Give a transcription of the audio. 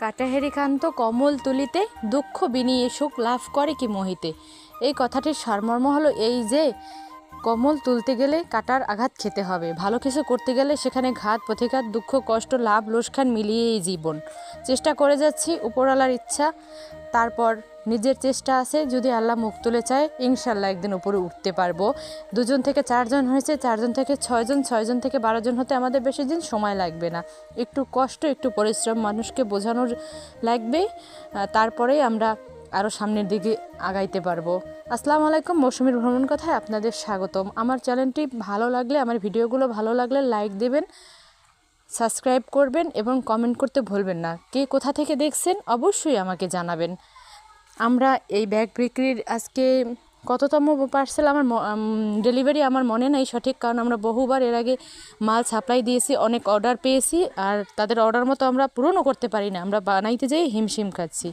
কাটাহেরিকান্ত কমল তুলিতে দুঃখ বিনিয়ে সুখ লাভ করে কি মোহিতে। এই কথাটির সারমর্ম হলো এই যে কমল তুলতে গেলে কাটার আঘাত খেতে হবে। ভালো কিছু করতে গেলে সেখানে ঘাত, প্রতিঘাত, দুঃখ, কষ্ট, লাভ, লোসখান মিলিয়েই জীবন। চেষ্টা করে যাচ্ছি, উপরওয়ালার ইচ্ছা। তারপর নিজের চেষ্টা আছে, যদি আল্লাহ মুখ তুলে চায় ইনশাল্লাহ একদিন উপরে উঠতে পারব। দুজন থেকে চারজন হয়েছে, চারজন থেকে ছয়জন ছয়জন থেকে বারোজন হতে আমাদের বেশি দিন সময় লাগবে না। একটু কষ্ট, একটু পরিশ্রম মানুষকে বোঝানোর লাগবে। তারপরেই আমরা আরও সামনের দিকে আগাইতে পারব। আসসালামু আলাইকুম, মৌসুমীর ভ্রমণ কথায় আপনাদের স্বাগতম। আমার চ্যানেলটি ভালো লাগলে, আমার ভিডিওগুলো ভালো লাগলে লাইক দেবেন, সাবস্ক্রাইব করবেন এবং কমেন্ট করতে ভুলবেন না। কে কোথা থেকে দেখছেন অবশ্যই আমাকে জানাবেন। আমরা এই ব্যাগ বিক্রির আজকে কততম পার্সেল আমার ডেলিভারি আমার মনে নাই সঠিক, কারণ আমরা বহুবার এর আগে মাল সাপ্লাই দিয়েছি, অনেক অর্ডার পেয়েছি, আর তাদের অর্ডার মতো আমরা পূরণও করতে পারি না। আমরা বানাইতে যেয়ে হিমশিম খাচ্ছি।